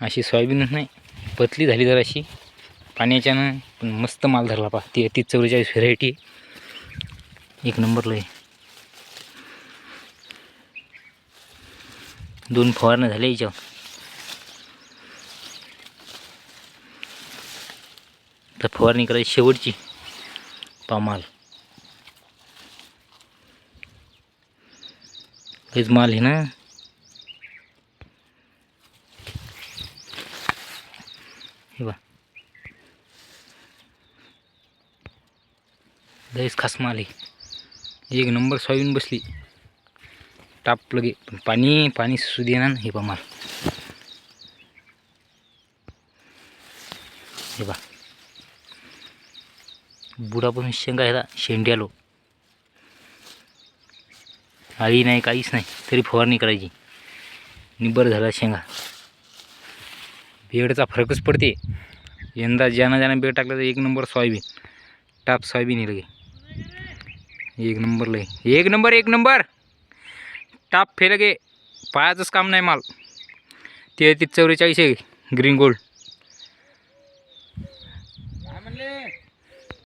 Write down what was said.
अशी सोयाबीनच नाही पतली झाली जराशी. पाण्याच्यानं पण मस्त माल धरला पा. ती तीस चौवेचाळीस व्हेरायटी एक नंबरला आहे. दोन फवारण्या झाल्या याच्यावर. तर फवारणी करायची शेवटची. पामाल माल. हेच माल आहे ना. हे बा लयच खास माल आहे. एक नंबर सोयाबीन बसली. टाप लगे. पण पाणी पाणी सुद्धा देणार ना हे पा माल. हे बा बुडा शेंगा ह्याला शेंड्यालो आळी नाही काहीच नाही. तरी फवारणी करायची. निब्बर झाला शेंगा. भेडचा फरकच पडते. यंदा ज्यानं ज्यानं बेड टाकलं तर एक नंबर सोयाबीन. टाप सोयाबीन येईल गे. एक नंबर लय. एक नंबर एक नंबर. टाप फेल गे. पायाचंच काम नाही माल. ते चौवेचाळीस आहे ग्रीन गोल्ड